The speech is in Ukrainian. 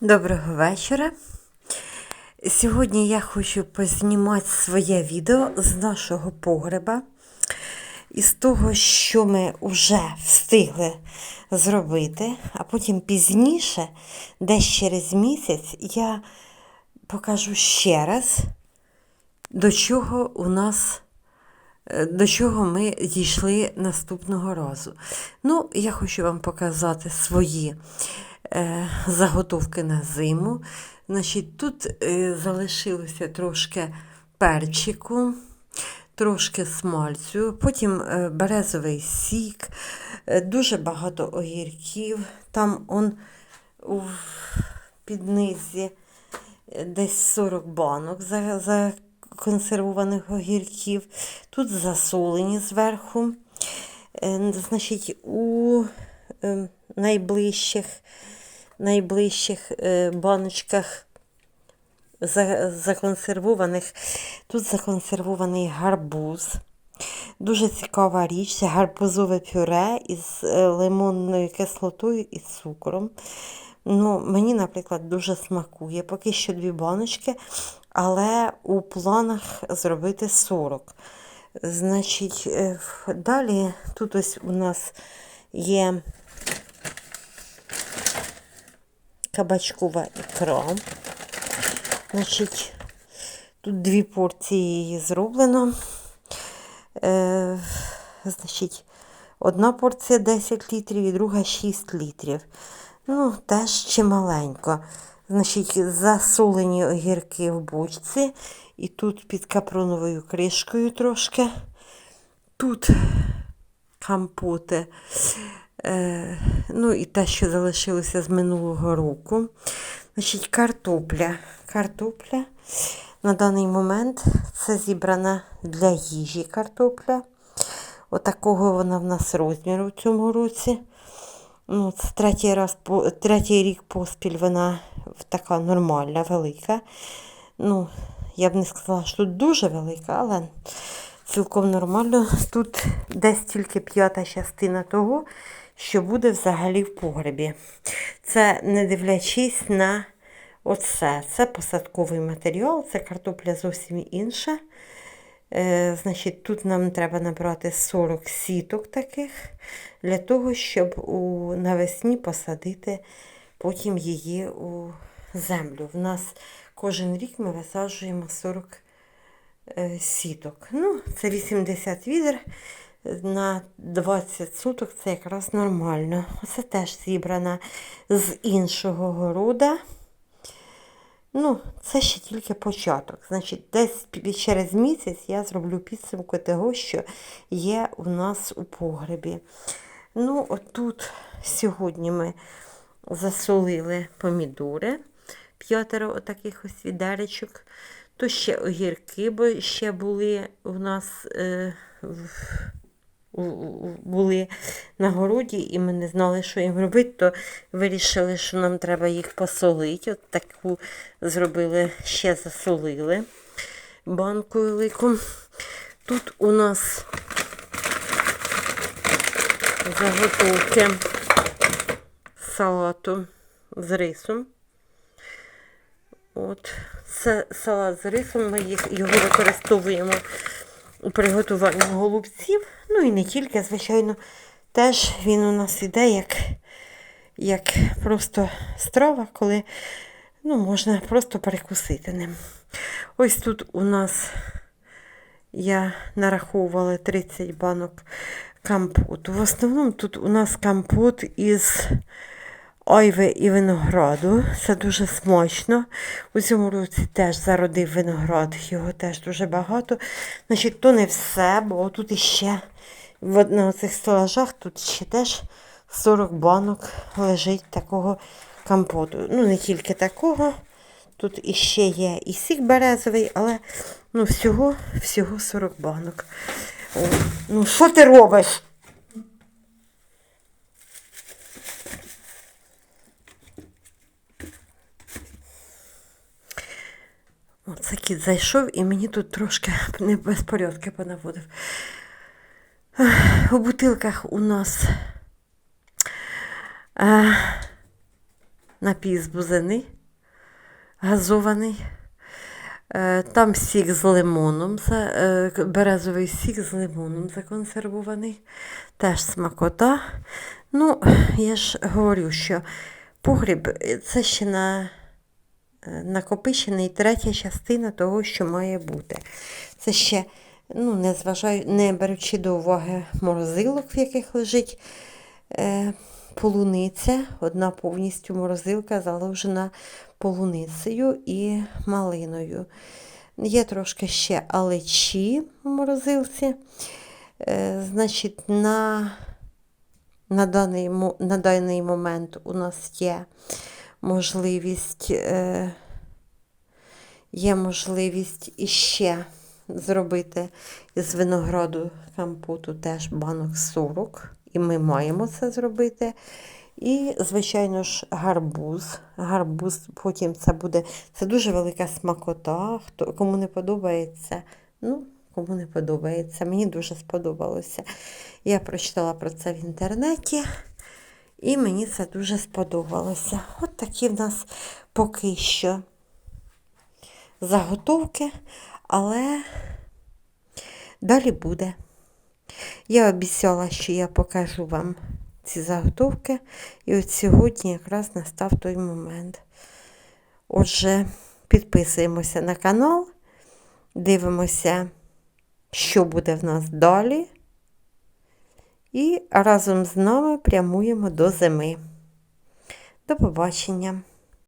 Доброго вечора. Сьогодні я хочу познімати своє відео з нашого погреба. Із того, що ми вже встигли зробити, а потім пізніше, десь через місяць, я покажу ще раз, до чого у нас е, до чого ми дійшли наступного разу. Ну, я хочу вам показати свої заготовки на зиму. Значить, тут е, залишилося трошки перчику, трошки смальцю, потім е, березовий сік, е, дуже багато огірків. Там он у піднизі е, десь 40 банок законсервованих огірків. Тут засолені зверху. Е, Значить, у е, найближчих, найближчих е, баночках законсервованих. Тут законсервований гарбуз. Дуже цікава річ. Це гарбузове пюре із е, лимонною кислотою і цукром. Ну, мені, наприклад, дуже смакує. Поки що дві баночки, але у планах зробити 40. Значить, е, далі тут ось у нас є кабачкова ікра. Значить, тут дві порції її зроблено. Е, значить, одна порція 10 літрів і друга 6 літрів. Ну, теж чималенько. Значить, засолені огірки в бочці. І тут під капроновою кришкою трошки. Тут компоти. Е, ну і те, що залишилося з минулого року. Значить, картопля. Картопля. На даний момент це зібрана для їжі картопля. Отакого вона в нас розміру в цьому році. Ну, це третій, раз, третій рік поспіль вона така нормальна, велика. Ну, я б не сказала, що тут дуже велика, але цілком нормально. Тут десь тільки п'ята частина того, що буде взагалі в погребі. Це не дивлячись на оце. Це посадковий матеріал, це картопля зовсім інша. Е, значить, тут нам треба набрати 40 сіток таких для того, щоб у, навесні посадити потім її у землю. В нас кожен рік ми висаджуємо 40 е, сіток. Ну, це 80 відер на 20 суток це якраз нормально. Оце теж зібрана з іншого города. Ну, це ще тільки початок. Значить, десь через місяць я зроблю підсумку того, що є у нас у погребі. Ну, отут сьогодні ми засолили помідори, п'ятеро отаких ось відеречок. То ще огірки, бо ще були у нас е, в, були на городі, і ми не знали, що їм робити, то вирішили, що нам треба їх посолити. От таку зробили, ще засолили банку велику. Тут у нас заготовки салату з рисом. От, це салат з рисом, ми їх, його використовуємо у приготуванні голубців. Ну і не тільки, звичайно, теж він у нас іде як, як просто страва, коли ну, можна просто перекусити ним. Ось тут у нас я нараховувала 30 банок компоту. В основному тут у нас компот із айви і винограду. Це дуже смачно. У цьому році теж зародив виноград, його теж дуже багато. Значить, то не все, бо тут іще в- на цих стелажах тут ще теж 40 банок лежить такого компоту. Ну, не тільки такого. Тут іще є і сік березовий, але ну, всього, всього 40 банок. О, ну, що ти робиш? Оце кіт зайшов і мені тут трошки не понаводив. У бутилках у нас е, напій з бузини газований. Е, Там сік з лимоном, е, березовий сік з лимоном законсервований. Теж смакота. Ну, я ж говорю, що погріб це ще на е, накопичений третя частина того, що має бути. Це ще, ну, не зважаю, не беручи до уваги морозилок, в яких лежить е, полуниця, одна повністю морозилка заложена полуницею і малиною. Є трошки ще алечі в морозилці. Е, значить, на, на, даний, на даний момент у нас є можливість, е, є можливість іще зробити із винограду компоту теж банок 40. І ми маємо це зробити. І, звичайно ж, гарбуз. Гарбуз, потім це буде. Це дуже велика смакота. Хто, кому не подобається, ну, кому не подобається. Мені дуже сподобалося. Я прочитала про це в інтернеті. І мені це дуже сподобалося. От такі в нас поки що заготовки, але далі буде. Я обіцяла, що я покажу вам ці заготовки, і от сьогодні якраз настав той момент. Отже, підписуємося на канал, дивимося, що буде в нас далі. І разом з нами прямуємо до зими. До побачення!